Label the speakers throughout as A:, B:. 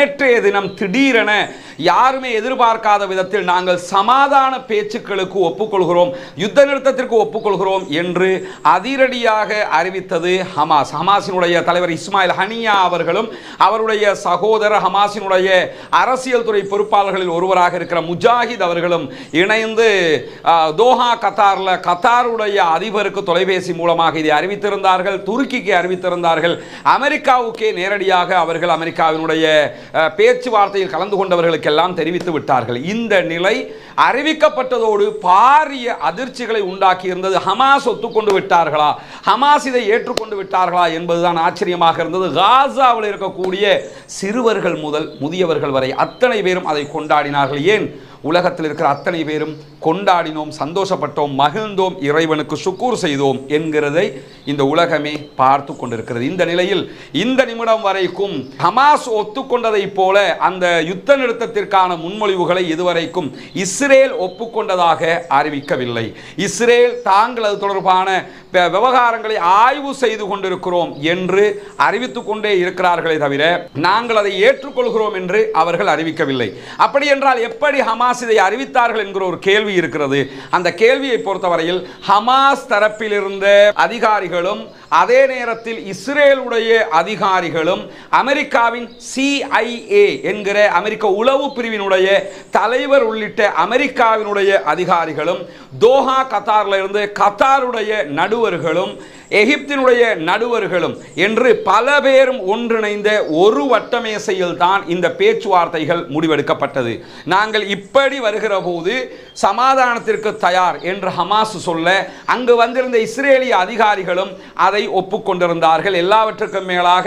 A: நேற்றைய தினம் திடீரென யாருமே எதிர்பார்க்காத விதத்தில் நாங்கள் சமாதான பேச்சுக்களுக்கு ஒப்புக்கொள்கிறோம் யுத்த நிறுத்தத்திற்கு ஒப்புக்கொள்கிறோம் என்று அதிரடியாக அறிவித்தது ஹமாஸ். ஹமாஸினுடைய தலைவர் இஸ்மாயில் ஹனியா அவர்களும் அவருடைய சகோதரர் ஹமாஸினுடைய அரசியல் துறை பொறுப்பாளர்களில் ஒருவராக இருக்கிற முஜாஹித் அவர்களும் இணைந்து தோஹா கத்தாரில் கத்தாருடைய அதிபருக்கு தொலைபேசி மூலமாக இதை அறிவித்திருந்தார்கள் துருக்கிக்கு அறிவித்திருந்தார்கள். அமெரிக்காவுக்கே நேரடியாக அவர்கள் அமெரிக்காவினுடைய பேச்சுவார்த்தையில் கலந்து கொண்டவர்களுக்கெல்லாம் தெரிவித்து விட்டார்கள். இந்த நிலை அறிவிக்கப்பட்டதோடு பாரிய அதிர்ச்சிகளை உண்டாக்கி இருந்தது ஹமாஸ் ஒத்துக்கொண்டு விட்டார்களா? ஹமாஸ் இதை ஏற்றுக்கொண்டு விட்டார்களா என்பதுதான் ஆச்சரியமாக இருந்தது. காசாவில் இருக்கக்கூடிய சிறுவர்கள் முதல் முதியவர்கள் வரை அத்தனை பேரும் அதை கொண்டாடினார்கள். ஏன்? உலகத்தில் இருக்கிற அத்தனை பேரும் கொண்டாடினோம் சந்தோஷப்பட்டோம் மகிழ்ந்தோம் இறைவனுக்கு சுக்கூர் செய்தோம் என்கிறதை இந்த உலகமே பார்த்து கொண்டிருக்கிறது. இந்த நிலையில் இந்த நிமிடம் வரைக்கும் ஹமாஸ் ஒத்துக்கொண்டதைப் போல அந்த யுத்த நிறுத்தத்திற்கான முன்மொழிவுகளை இதுவரைக்கும் இஸ்ரேல் ஒப்புக்கொண்டதாக அறிவிக்கவில்லை. இஸ்ரேல் தாங்கள் அது தொடர்பான விவகாரங்களை ஆய்வு செய்து கொண்டிருக்கிறோம் என்று அறிவித்துக் கொண்டே இருக்கிறார்களே தவிர நாங்கள் அதை ஏற்றுக்கொள்கிறோம் என்று அவர்கள் அறிவிக்கவில்லை. அப்படி என்றால் எப்படி ஹமாஸ் இதை அறிவித்தார்கள் என்கிற ஒரு கேள்வி இருக்கிறது. அந்த கேள்வியை பொறுத்தவரையில் ஹமாஸ் தரப்பில் இருந்த அதிகாரிகளும் அதே நேரத்தில் இஸ்ரேலுடைய அதிகாரிகளும் அமெரிக்காவின் சிஐஏ என்கிற அமெரிக்க உளவு பிரிவினுடைய தலைவர் உள்ளிட்ட அமெரிக்காவினுடைய அதிகாரிகளும் தோஹா கத்தாரில் இருந்து கத்தாருடைய நடுவர்களும் எகிப்தினுடைய நடுவர்களும் என்று பல பேரும் ஒன்றிணைந்த ஒரு வட்டமேசையில் தான் இந்த பேச்சுவார்த்தைகள் முடிவெடுக்கப்பட்டது. நாங்கள் இப்படி வருகிற போது சமாதானத்திற்கு தயார் என்று ஹமாஸ் சொல்ல அங்கு வந்திருந்த இஸ்ரேலிய அதிகாரிகளும் அதை ஒப்புக்கொண்டிருந்தார்கள். எல்லாவற்றுக்கும் மேலாக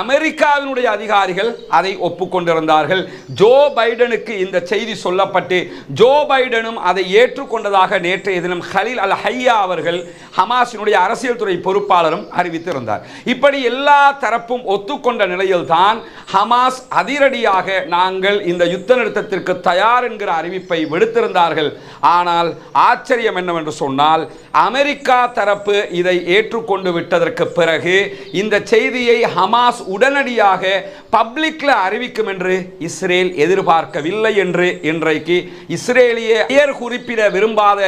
A: அமெரிக்காவினுடைய அதிகாரிகள் அதை ஒப்புக்கொண்டிருந்தார்கள். ஜோ பைடனுக்கு இந்த செய்தி சொல்லப்பட்டு ஜோ பைடனும் அதை ஏற்றுக்கொண்டதாக நேற்றைய தினம் ஹலீல் அல் ஹையா அவர்கள் ஹமாஸினுடைய அரசியல் துறை பொறுப்பாளரும் அறிவித்திருந்தார். இப்படி எல்லா தரப்பும் ஒத்துக்கொண்ட நிலையில்தான் ஹமாஸ் அதிரடியாக நாங்கள் இந்த யுத்த நிறுத்தத்திற்கு தயார் என்கிற அறிவிப்பை விடுத்திருந்தார்கள். ஆனால் ஆச்சரியம் என்னவென்று சொன்னால் அமெரிக்கா தரப்பு இதை ஏற்றுக்கொண்டு விட்டதற்கு பிறகு இந்த செய்தியை ஹமாஸ் உடனடியாக பப்ளிக்ல அறிவிக்கும் என்று இஸ்ரேல் எதிர்பார்க்கவில்லை என்று இன்றைக்கு இஸ்ரேலிய பெயர் குறிப்பிட விரும்பாத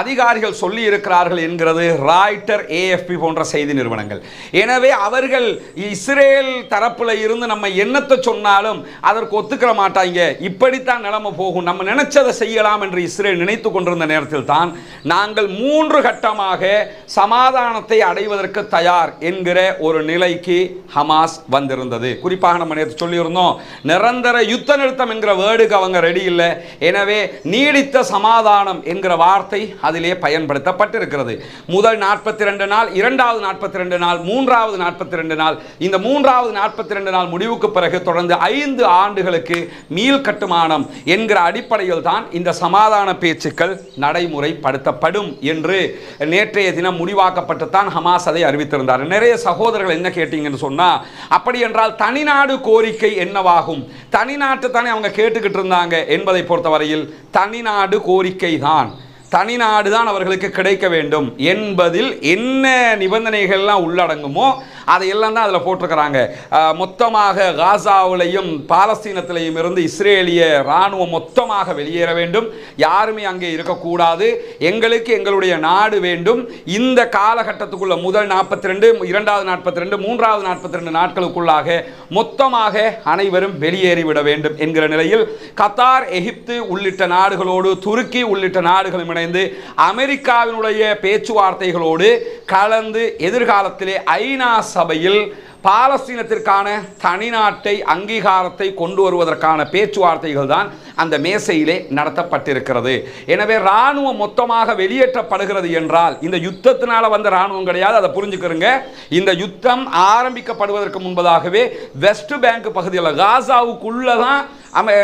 A: அதிகாரிகள் சொல்லி இருக்கிறார்கள் என்கிறது ராய்டர் ஏஎஃப்பி போன்ற செய்தி நிறுவனங்கள். எனவே அவர்கள் இஸ்ரேல் தரப்புல இருந்து நம்ம என்னத்தை சொன்னாலும் அதற்கு ஒத்துக்கிற மாட்டாங்க. இப்படித்தான் நிலைமை போகும். நம்ம நினைச்சதை செய்யலாம் என்று இஸ்ரேல் நினைத்து கொண்டிருந்த நேரத்தில் தான் நாங்கள் மூன்று கட்டமாக சமாதானத்தை அடைவதற்கு தயார் என்கிற ஒரு நிலைக்கு ஹமாஸ் வந்திருந்தது. குறிப்பாக நம்ம நேற்று சொல்லியிருந்தோம் நிரந்தர யுத்த நிறுத்தம் என்கிற வேர்டுக்கு அவங்க ரெடி இல்லை. எனவே நீடித்த சமாதானம் என்கிற வார்த்தை அதிலே பயன்படுத்தப்பட்டிருக்கிறது. முதல் நாற்பத்தி ரெண்டு நாள் இரண்டாவது நாற்பத்தி ரெண்டு நாள் மூன்றாவது நாற்பத்தி ரெண்டு நாள். இந்த மூன்றாவது நாற்பத்தி ரெண்டு நாள் முடிவுக்கு பிறகு தொடர்ந்து ஐந்து ஆண்டுகளுக்கு மீள் கட்டுமானம் என்கிற அடிப்படையில் தான் இந்த சமாதான பேச்சுக்கள் நடைமுறைப்படுத்தப்படும் என்று நேற்றைய தினம் முடிவாக்கப்பட்டு தான் ஹமாஸ் அதை அறிவித்திருந்தார். நிறைய சகோதரர்கள் என்ன கேட்டீங்கன்னு சொன்னால் அப்படி என்றால் தனிநாடு கோரிக்கை என்னவாகும்? தனிநாட்டு தானே அவங்க கேட்டுக்கிட்டு இருந்தாங்க என்பதை பொறுத்தவரையில் தனிநாடு கோரிக்கை தான் தனிநாடு தான் அவர்களுக்கு கிடைக்க வேண்டும் என்பதில் என்ன நிபந்தனைகள்லாம் உள்ளடங்குமோ அதையெல்லாம் தான் அதில் போட்டிருக்கிறாங்க. மொத்தமாக காசாவிலையும் பாலஸ்தீனத்திலையும் இருந்து இஸ்ரேலிய இராணுவம் மொத்தமாக வெளியேற வேண்டும். யாருமே அங்கே இருக்கக்கூடாது. எங்களுக்கு எங்களுடைய நாடு வேண்டும். இந்த காலகட்டத்துக்குள்ள முதல் நாற்பத்தி ரெண்டு இரண்டாவது நாற்பத்தி ரெண்டு மூன்றாவது நாற்பத்தி ரெண்டு நாட்களுக்குள்ளாக மொத்தமாக அனைவரும் வெளியேறிவிட வேண்டும் என்கிற நிலையில் கத்தார் எகிப்து உள்ளிட்ட நாடுகளோடு துருக்கி உள்ளிட்ட நாடுகளும் இணைந்து அமெரிக்காவினுடைய பேச்சுவார்த்தைகளோடு கலந்து எதிர்காலத்திலே ஐநா சபையில் பாலஸ்தீனத்திற்கான தனிநாட்டை அங்கீகாரத்தை கொண்டு வருவதற்கான பேச்சுவார்த்தைகள் தான் அந்த மேசையிலே நடத்தப்பட்டிருக்கிறது. எனவே இராணுவம் மொத்தமாக வெளியேற்றப்படுகிறது என்றால் இந்த யுத்தத்தினால வந்த இராணுவம் கிடையாது அதை புரிஞ்சுக்கிறங்க. இந்த யுத்தம் ஆரம்பிக்கப்படுவதற்கு முன்பதாகவே வெஸ்ட் பேங்க் பகுதியில் காசாவுக்குள்ளே தான்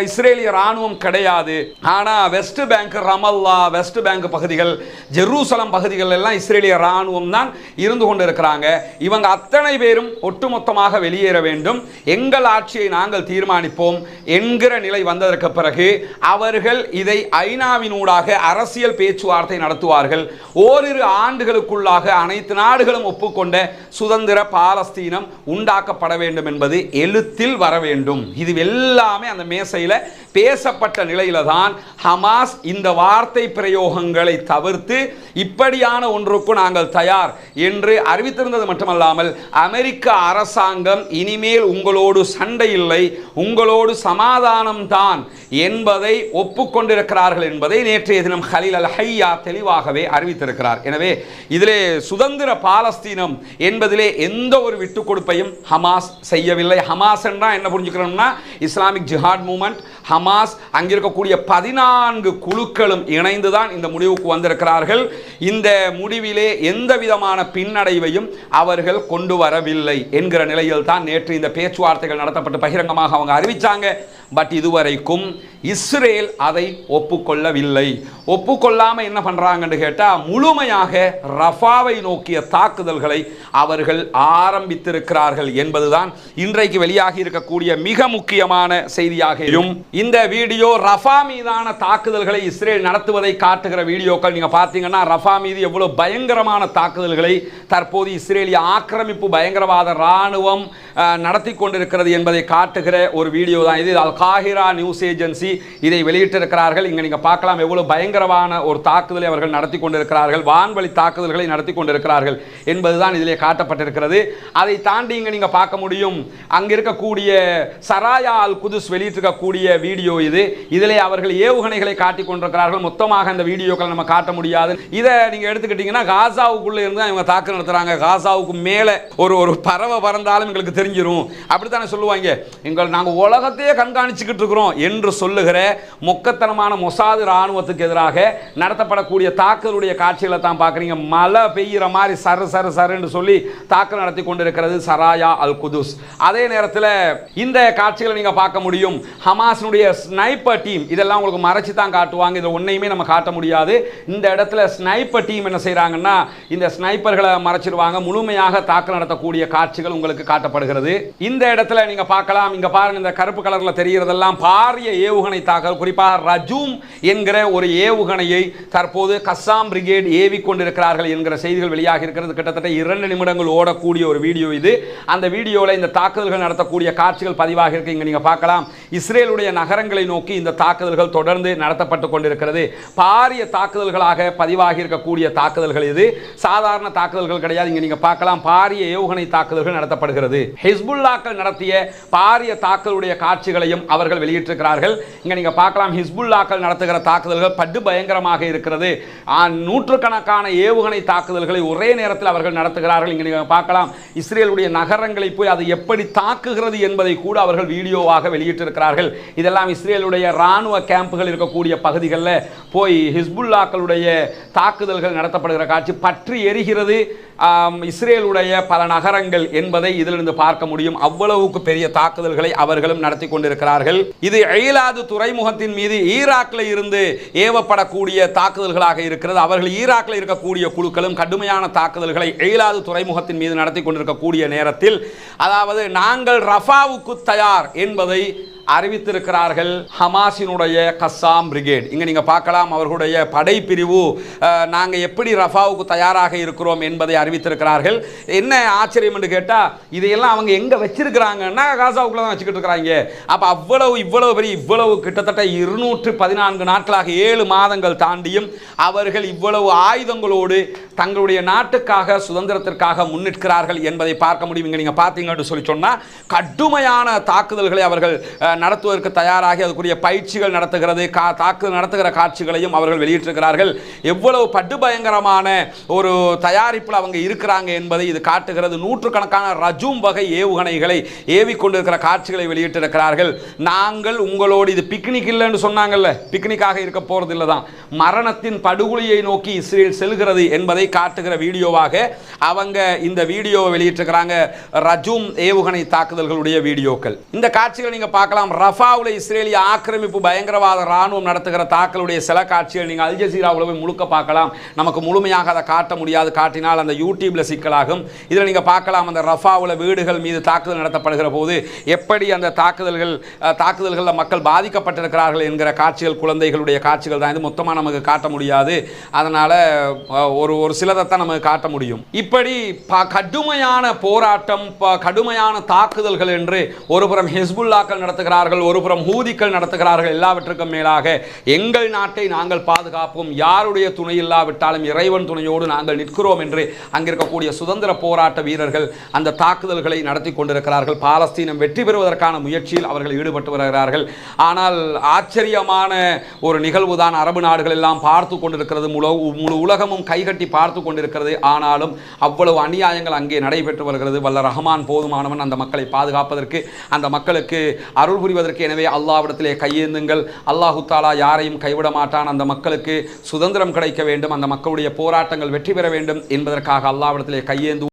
A: இஸ்ரேலிய ராணுவம் கிடையாது. ஆனால் west bank Ramallah west bank பகுதிகள் ஜெருசலம் பகுதிகள் எல்லாம் இஸ்ரேலிய ராணுவம் தான் இருந்து கொண்டு இருக்கிறாங்க இவங்க அத்தனை பேரும் ஒட்டுமொத்தமாக வெளியேற வேண்டும். எங்கள் ஆட்சியை நாங்கள் தீர்மானிப்போம் என்கிற நிலை வந்ததற்கு பிறகு அவர்கள் இதை ஐநாவினூடாக அரசியல் பேச்சுவார்த்தை நடத்துவார்கள். ஓரிரு ஆண்டுகளுக்குள்ளாக அனைத்து நாடுகளும் ஒப்புக்கொண்ட சுதந்திர பாலஸ்தீனம் உண்டாக்கப்பட வேண்டும் என்பது எழுத்தில் வர வேண்டும். இது எல்லாமே அந்த மேசையில் பேசப்பட்ட நிலையில தான் ஹமாஸ் இந்த வார்த்தை பிரயோகங்களை தவிர்த்து இப்படியான ஒன்றுக்கு நாங்கள் தயார் என்று அறிவித்திருந்தது மட்டுமல்லாமல் அமெரிக்க அரசாங்கம் இனிமேல் உங்களோடு சண்டை இல்லை உங்களோடு சமாதானம் தான் என்பதை ஒப்புக்கொண்டிருக்கிறார்கள் என்பதை நேற்றைய தினம் ஹலில் அல் ஹையா தெளிவாகவே அறிவித்திருக்கிறார். எனவே இதிலே சுதந்திர பாலஸ்தீனம் என்பதிலே எந்த ஒரு விட்டுக் கொடுப்பையும் ஹமாஸ் செய்யவில்லை. ஹமாஸ் என்றால் என்ன புரிஞ்சுக்கிறோம்னா இஸ்லாமிக் ஜிஹாட் மூமெண்ட் ஹமாஸ் அங்கிருக்கக்கூடிய பதினான்கு குழுக்களும் இணைந்து தான் இந்த முடிவுக்கு வந்திருக்கிறார்கள். இந்த முடிவிலே எந்த விதமான பின்னடைவையும் அவர்கள் கொண்டு வரவில்லை என்கிற நிலையில் தான் நேற்று இந்த பேச்சுவார்த்தைகள் நடத்தப்பட்டு பகிரங்கமாக அவங்க அறிவித்தாங்க பட் இதுவரைக்கும் இஸ்ரேல் அதை ஒப்புக்கொள்ளவில்லை. ஒப்புக்கொள்ளாமல் என்ன பண்ணுறாங்கன்னு கேட்டால் முழுமையாக ரஃபாவை நோக்கிய தாக்குதல்களை அவர்கள் ஆரம்பித்திருக்கிறார்கள் என்பதுதான் இன்றைக்கு வெளியாகி இருக்கக்கூடிய மிக முக்கியமான செய்தியாக இந்த வீடியோ ரஃபா மீதான தாக்குதல்களை இஸ்ரேல் நடத்துவதை காட்டுகிற வீடியோக்கள் நீங்கள் பார்த்தீங்கன்னா ரஃபா மீது எவ்வளோ பயங்கரமான தாக்குதல்களை தற்போது இஸ்ரேலிய ஆக்கிரமிப்பு பயங்கரவாத ராணுவம் நடத்தி கொண்டிருக்கிறது என்பதை காட்டுகிற ஒரு வீடியோ தான் இது. அல் காஹிரா நியூஸ் ஏஜென்சி இதை வெளியிட்டிருக்கிறார்கள். இங்கே நீங்கள் பார்க்கலாம் எவ்வளவு பயங்கரமான ஒரு தாக்குதலை அவர்கள் நடத்தி கொண்டிருக்கிறார்கள். வான்வழி தாக்குதல்களை நடத்தி கொண்டிருக்கிறார்கள் என்பதுதான் இதிலே காட்டப்பட்டிருக்கிறது. அதை தாண்டி இங்கே நீங்கள் பார்க்க முடியும் அங்கே இருக்கக்கூடிய சராயா அல் குதுஸ் வெளியிட்டிருக்கக்கூடிய வீடியோ இது. இதிலே அவர்கள் ஏவுகணைகளை காட்டி கொண்டிருக்கிறார்கள். மொத்தமாக அந்த வீடியோக்களை நம்ம காட்ட முடியாது. இதை நீங்கள் எடுத்துக்கிட்டீங்கன்னா காசாவுக்குள்ளே இருந்து தான் இவங்க தாக்கு நடத்துகிறாங்க காசாவுக்கு மேலே ஒரு ஒரு பறவை பறந்தாலும் எங்களுக்கு தெரிஞ்சிரும். அப்படித்தானே சொல்லுவாங்க? எங்கள் நாங்கள் உலகத்தையே கண்காணிச்சுக்கிட்டு இருக்கிறோம் என்று சொல்லுகிற மொக்கத்தனமான மொசாது இராணுவத்துக்கு எதிராக நடத்தப்படக்கூடிய தாக்குதலுடைய காட்சிகளை தான் பார்க்குறீங்க. மழை பெய்கிற மாதிரி சரு சரு சருன்னு சொல்லி தாக்கல் நடத்தி கொண்டிருக்கிறது சராயா அல் குதுஸ். அதே நேரத்தில் இந்த காட்சிகளை நீங்கள் பார்க்க முடியும். ஹமாஸினுடைய ஸ்னைப்பர் டீம் இதெல்லாம் உங்களுக்கு மறைச்சி தான் காட்டுவாங்க. இதை ஒன்றையுமே நம்ம காட்ட முடியாது. இந்த இடத்துல ஸ்னைப்பர் டீம் என்ன செய்கிறாங்கன்னா இந்த ஸ்னைப்பர்களை மறைச்சிருவாங்க. முழுமையாக தாக்கல் நடத்தக்கூடிய காட்சிகள் உங்களுக்கு காட்டப்படுகிறது. இந்த இடத்துல நீங்க பார்க்கலாம். இங்க பாருங்க இந்த கருப்பு கலர்ல தெரிகிறதெல்லாம் பாரிய ஏவுகணை தாக்கல். குறிப்பாக ரஜூம் என்கிற ஒரு ஏவுகணையை தற்போது கஸ்ஸாம் பிரிகேட் ஏவி கொண்டிருக்கிறார்கள் என்கிற செய்திகள் வெளியாக இருக்கிறது. கிட்டத்தட்ட இரண்டு நிமிடங்கள் ஓடக்கூடிய ஒரு வீடியோ இது. அந்த வீடியோவில் இந்த தாக்குதல்கள் நடத்தக்கூடிய காட்சிகள் பதிவாக இருக்கு. இங்க நீங்க பார்க்கலாம். இஸ்ரேலுடைய நகரங்களை நோக்கி இந்த தாக்குதல்கள் தொடர்ந்து நடத்தப்பட்டு கொண்டிருக்கிறது. பாரிய தாக்குதல்களாக பதிவாகி இருக்கக்கூடிய தாக்குதல்கள் இது. சாதாரண தாக்குதல்கள் கிடையாது. இங்க நீங்க பார்க்கலாம். பாரிய ஏவுகணை தாக்குதல்கள் நடத்தப்படுகிறது. ஹிஸ்புல்லாக்கள் நடத்திய பாரிய தாக்குதலுடைய காட்சிகளையும் அவர்கள் வெளியிட்டிருக்கிறார்கள். இங்கே நீங்கள் பார்க்கலாம் ஹிஸ்புல்லாக்கள் நடத்துகிற தாக்குதல்கள் படு பயங்கரமாக இருக்கிறது. நூற்றுக்கணக்கான ஏவுகணை தாக்குதல்களை ஒரே நேரத்தில் அவர்கள் நடத்துகிறார்கள். இங்கே நீங்கள் பார்க்கலாம் இஸ்ரேலுடைய நகரங்களை போய் அது எப்படி தாக்குகிறது என்பதை கூட அவர்கள் வீடியோவாக வெளியிட்டிருக்கிறார்கள். இதெல்லாம் இஸ்ரேலுடைய ராணுவ கேம்புகள் இருக்கக்கூடிய பகுதிகளில் போய் ஹிஸ்புல்லாக்களுடைய தாக்குதல்கள் நடத்தப்படுகிற காட்சி பற்றி எரிகிறது. இஸ்ரேலுடைய பல நகரங்கள் என்பதை இதிலிருந்து பார்க்க முடியும். அவ்வளவுக்கு பெரிய தாக்குதல்களை அவர்களும் நடத்தி கொண்டிருக்கிறார்கள். இது எயிலாது துறைமுகத்தின் மீது ஈராக்ல இருந்து ஏவப்படக்கூடிய தாக்குதல்களாக இருக்கிறது. அவர்கள் ஈராக்ல இருக்கக்கூடிய குழுக்களும் கடுமையான தாக்குதல்களை எயிலாது துறைமுகத்தின் மீது நடத்தி கொண்டிருக்கக்கூடிய நேரத்தில் அதாவது நாங்கள் ரஃபாவுக்கு தயார் என்பதை அறிவித்திருக்கிறார்கள் ஹமாஸினுடைய கஸ்ஸாம் பிரிகேட். இங்கே நீங்கள் பார்க்கலாம் அவர்களுடைய படைப்பிரிவு நாங்கள் எப்படி ரஃபாவுக்கு தயாராக இருக்கிறோம் என்பதை அறிவித்திருக்கிறார்கள். என்ன ஆச்சரியம் என்று கேட்டால் இதையெல்லாம் அவங்க எங்கே வச்சிருக்கிறாங்கன்னா காசாவுக்குள்ள தான் வச்சுக்கிட்டு இருக்கிறாங்க. அப்போ அவ்வளவு இவ்வளவு பெரிய இவ்வளவு கிட்டத்தட்ட இருநூற்று பதினான்கு நாட்களாக ஏழு மாதங்கள் தாண்டியும் அவர்கள் இவ்வளவு ஆயுதங்களோடு தங்களுடைய நாட்டுக்காக சுதந்திரத்திற்காக முன்னிற்கிறார்கள் என்பதை பார்க்க முடியும். இங்கே நீங்கள் பார்த்தீங்கன்னு சொல்லி சொன்னால் கடுமையான தாக்குதல்களை அவர்கள் நடத்துவதற்கு தயாராகி அதுக்குரிய பயிற்சிகள் நடத்துகிறது கா தாக்குதல் நடத்துகிற காட்சிகளையும் அவர்கள் வெளியிட்டிருக்கிறார்கள். எவ்வளவு படுபயங்கரமான ஒரு தயாரிப்பில் அவங்க இருக்கிறாங்க என்பதை இது காட்டுகிறது. நூற்றுக்கணக்கான ரஜூம் வகை ஏவுகணைகளை ஏவிக்கொண்டிருக்கிற காட்சிகளை வெளியிட்டிருக்கிறார்கள். நாங்கள் உங்களோடு இது பிக்னிக் இல்லைன்னு சொன்னாங்கல்ல பிக்னிக்காக இருக்க போகிறது இல்லை தான். மரணத்தின் படுகொலியை நோக்கி இஸ்ரேல் செல்கிறது என்பதை காட்டுகிற வீடியோவாக அவங்க இந்த வீடியோவை வெளியிட்டிருக்கிறாங்க. ரஜூம் ஏவுகணை தாக்குதல்களுடைய வீடியோக்கள். இந்த காட்சிகளை நீங்கள் பார்க்கலாம். ரஃபாவில் இஸ்ரேலிய ஆக்கிரமிப்பு பயங்கரவாத ராணுவம் நடத்துகிற தாக்கலுடைய சில காட்சிகள் நீங்கள் அல்ஜசீராவில் போய் முழுக்க பார்க்கலாம். நமக்கு முழுமையாக அதை காட்ட முடியாது. காட்டினால் அந்த யூடியூப்பில் சிக்கலாகும். இதில் நீங்கள் பார்க்கலாம் அந்த ரஃபாவில் வீடுகள் மீது தாக்குதல் நடத்தப்படுகிற போது எப்படி அந்த தாக்குதல்கள் தாக்குதல்களில் மக்கள் பாதிக்கப்பட்டிருக்கிறார்கள் என்கிற காட்சிகள் குழந்தைகளுடைய காட்சிகள் தான். இது மொத்தமாக நமக்கு காட்ட முடியாது. அதனால் ஒரு ஒரு சிலதைத்தான் நமக்கு காட்ட முடியும். இப்படி ப- கடுமையான போராட்டம் ப- கடுமையான தாக்குதல்கள் என்று ஒருபுறம் ஹிஸ்புல்லாக்கள் நடத்துகிறார்கள் ஒருபுறம் ஹூதிக்கள் நடத்துகிறார்கள் எல்லாவற்றுக்கும் மேலாக எங்கள் நாட்டை நாங்கள் பாதுகாப்போம். யாருடைய துணை இல்லாவிட்டாலும் இறைவன் துணையோடு நாங்கள் நிற்கிறோம் என்று அங்கிருக்கக்கூடிய சுதந்திர போராட்ட வீரர்கள் அந்த தாக்குதல்களை நடத்தி கொண்டிருக்கிறார்கள். பாலஸ்தீனம் வெற்றி பெறுவதற்கான முயற்சியில் அவர்கள் ஈடுபட்டு வருகிறார்கள். ஆனால் ஆச்சரியமான ஒரு நிகழ்வு தான் அரபு நாடுகள் எல்லாம் பார்த்து கொண்டிருக்கிறது. முழு முழு உலகமும் கைகட்டி பார்த்து கொண்டிருக்கிறது. ஆனாலும் அவ்வளவு அநியாயங்கள் அங்கே நடைபெற்று வருகிறது. வல்ல ரஹமான் போதுமானவன் அந்த மக்களை பாதுகாப்பதற்கு அந்த மக்களுக்கு அருள் புரிவதற்கு எனவே அல்லாவிடத்திலே கையேந்துங்கள். அல்லாஹு தாலா யாரையும் கைவிட மாட்டான். அந்த மக்களுக்கு சுதந்திரம் கிடைக்க வேண்டும். அந்த மக்களுடைய போராட்டங்கள் வெற்றி பெற வேண்டும் என்பதற்காக அல்லாவிடத்திலே கையேந்து